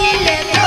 Give me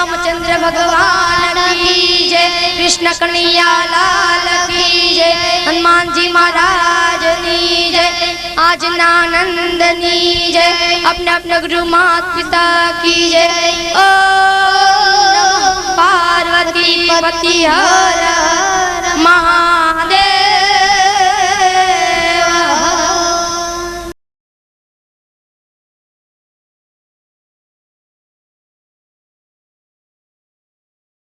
Ramchandra ભગવાન કી જય, કૃષ્ણ કનૈયા લાલ કી જય, હનુમાનજી મહારાજની જય, આજના આનંદની જય अपने अपने गुरु मात पिता की जय ओ पार्वती पति हर हर